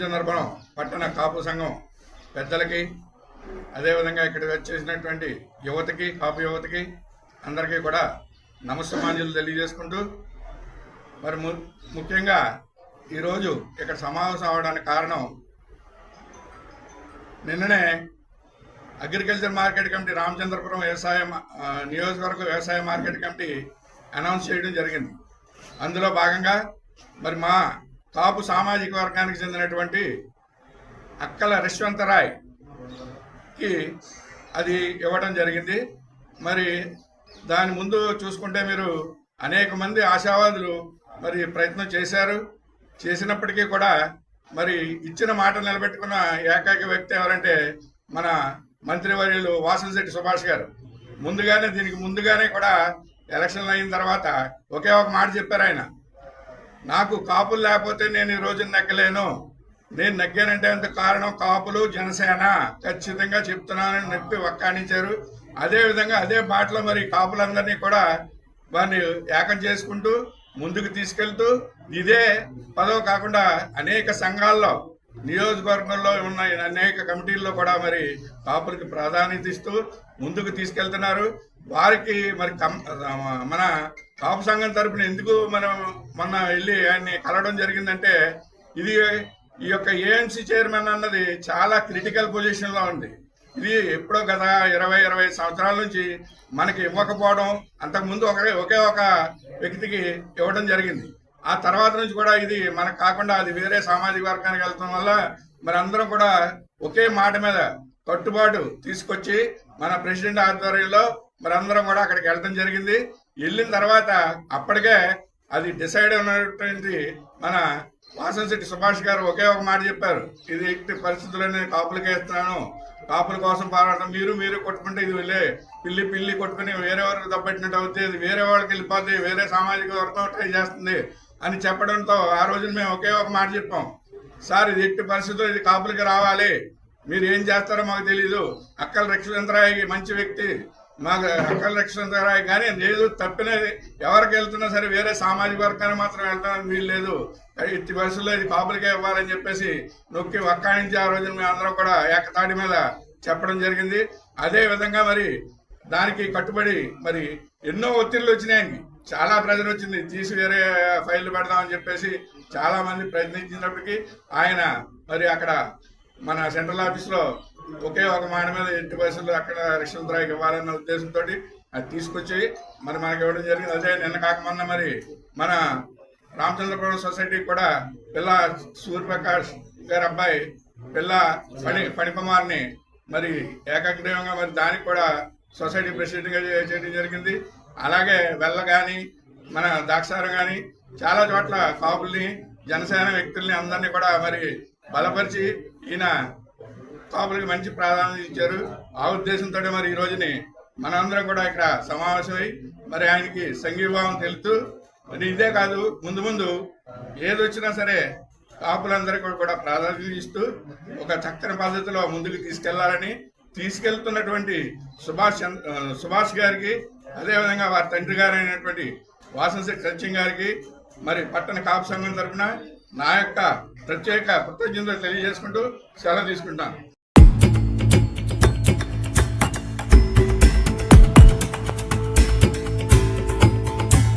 రామచంద్రపురం పట్టణ కాపు సంఘం పెద్దలకి అదేవిధంగా ఇక్కడికి వచ్చేసినటువంటి యువతకి కాపు యువతకి అందరికీ కూడా నమస్సమాన్యులు తెలియజేసుకుంటూ మరి ము ముఖ్యంగా ఈరోజు ఇక్కడ సమావేశం అవడానికి కారణం నిన్ననే అగ్రికల్చర్ మార్కెట్ కమిటీ రామచంద్రపురం వ్యవసాయ నియోజకవర్గ వ్యవసాయ మార్కెట్ కమిటీ అనౌన్స్ చేయడం జరిగింది. అందులో భాగంగా మరి మా కాపు సామాజిక వర్గానికి చెందినటువంటి అక్కల రిష్వంతరాయ్కి అది ఇవ్వడం జరిగింది. మరి దాని ముందు చూసుకుంటే మీరు అనేక మంది ఆశావాదులు మరి ప్రయత్నం చేశారు. చేసినప్పటికీ కూడా మరి ఇచ్చిన మాట నిలబెట్టుకున్న ఏకైక వ్యక్తి ఎవరంటే మన మంత్రివర్యులు వాసనశెట్టి సుభాష్ గారు. ముందుగానే దీనికి ముందుగానే కూడా ఎలక్షన్లు అయిన తర్వాత ఒకే ఒక మాట చెప్పారు ఆయన. నాకు కాపులు లేకపోతే నేను ఈ రోజు నెగ్గలేను. నేను నెగ్గానంటే అంత కారణం? కాపులు జనసేన. ఖచ్చితంగా చెప్తున్నానని నొప్పి వక్కానించారు అదే విధంగా అదే బాటలో మరి కాపులందరినీ కూడా వారిని ఏకం చేసుకుంటూ ముందుకు తీసుకెళ్తూ ఇదే పదవి కాకుండా అనేక సంఘాల్లో నియోజకవర్గంలో ఉన్న అనేక కమిటీల్లో కూడా మరి కాపులకి ప్రాధాన్యత ఇస్తూ ముందుకు తీసుకెళ్తున్నారు. వారికి మరి కం- మన కాపు సంఘం తరపున ఎందుకు మనం మొన్న వెళ్ళి ఆయన్ని కలవడం జరిగిందంటే ఇది ఈ యొక్క ఏఎంసీ చైర్మన్ అన్నది చాలా క్రిటికల్ పొజిషన్లో ఉంది. ఇది ఎప్పుడో గత ఇరవై ఇరవై సంవత్సరాల నుంచి మనకి ఇవ్వకపోవడం అంతకుముందు ఒక ఒకే ఒక వ్యక్తికి ఇవ్వడం జరిగింది. ఆ తర్వాత నుంచి కూడా ఇది మనకు కాకుండా అది వేరే సామాజిక వర్గానికి వెళ్తాం వల్ల మరి అందరం కూడా ఒకే మాట మీద కట్టుబాటు తీసుకొచ్చి మన ప్రెసిడెంట్ ఆధ్వర్యంలో మరి అందరం కూడా అక్కడికి వెళ్ళడం జరిగింది. వెళ్ళిన తర్వాత అప్పటికే అది డిసైడ్ అయినటువంటి మన వాసంశెట్టి సుభాష్ గారు ఒకే ఒక మాట చెప్పారు. ఇది ఎట్టి పరిస్థితుల్లో నేను కాపులకే ఇస్తున్నాను. కాపుల కోసం పోరాటం మీరు మీరు కొట్టుకుంటే ఇది వెళ్ళే పిల్లి పిల్లి కొట్టుకుని వేరే వారికి దబ్బట్టినట్టు అవుతుంది వేరే వాళ్ళకి వెళ్ళిపోతుంది వేరే సామాజిక వర్గం ట్రై చేస్తుంది. అని చెప్పడంతో ఆ రోజున మేము ఒకే ఒక మాట చెప్పాం. సార్ ఇది ఎట్టి పరిస్థితుల్లో ఇది కాపులకి రావాలి. మీరు ఏం చేస్తారో మాకు తెలియదు అక్కల రక్షణరాయ్ మంచి వ్యక్తి. మాకు అక్కల రక్షణరాయ్ కానీ లేదు తప్పినది ఎవరికి వెళ్తున్నా సరే వేరే సామాజిక వర్గానికి మాత్రం వెళ్తానికి వీలు లేదు. ఇట్టి పరిస్థితుల్లో ఇది కాపులకే ఇవ్వాలని చెప్పేసి నొక్కి వక్కాయించి ఆ రోజున మేము అందరం కూడా ఏకతాటి మీద చెప్పడం జరిగింది. అదే విధంగా మరి దానికి కట్టుబడి మరి ఎన్నో ఒత్తిళ్ళు వచ్చినాయి చాలా ప్రెజర్ వచ్చింది. తీసి వేరే ఫైల్ పెడదామని చెప్పేసి చాలా మంది ప్రయత్నించినప్పటికీ ఆయన మరి అక్కడ మన సెంట్రల్ ఆఫీస్లో ఒకే ఒక మాట మీద ఎట్టి వయసులో అక్కడ రిషవంతరాయ్కి ఇవ్వాలన్న ఉద్దేశంతో అది తీసుకొచ్చి మరి మనకి ఇవ్వడం జరిగింది. అదే నిన్న కాకమన్నా మరి మన రామచంద్రపురం సొసైటీకి కూడా పిల్ల సూర్యప్రకాష్ గారి అబ్బాయి పిల్ల పని పణికుమార్ని మరి ఏకగ్రీవంగా మరి దానికి కూడా సొసైటీ ప్రెసిడెంట్గా చేయడం జరిగింది. అలాగే వెళ్ళ కానీ మన దాక్షారం కానీ చాలా చోట్ల కాపుల్ని జనసేన వ్యక్తుల్ని అందరినీ కూడా మరి బలపరిచి ఈయన కాపులకి మంచి ప్రాధాన్యత ఇచ్చారు. ఆ ఉద్దేశంతో మరి ఈ రోజుని మనందరం కూడా ఇక్కడ సమావేశమై మరి ఆయనకి సంఘీభావం తెలుపుతూ మరి ఇదే కాదు ముందు ముందు ఏదొచ్చినా సరే కాపులందరికీ కూడా ప్రాధాన్యత ఇస్తూ ఒక చక్కని పద్ధతిలో ముందుకు తీసుకెళ్ళాలని తీసుకెళ్తున్నటువంటి సుభాష్ చంద్ర సుభాష్ గారికి అదేవిధంగా వారి తండ్రి గారైనటువంటి వాసనశెట్టి సత్యం గారికి మరి పట్టణ కాపు సంఘం తరఫున నా యొక్క ప్రత్యేక కృతజ్ఞతలు తెలియజేసుకుంటూ సెలవు తీసుకుంటాను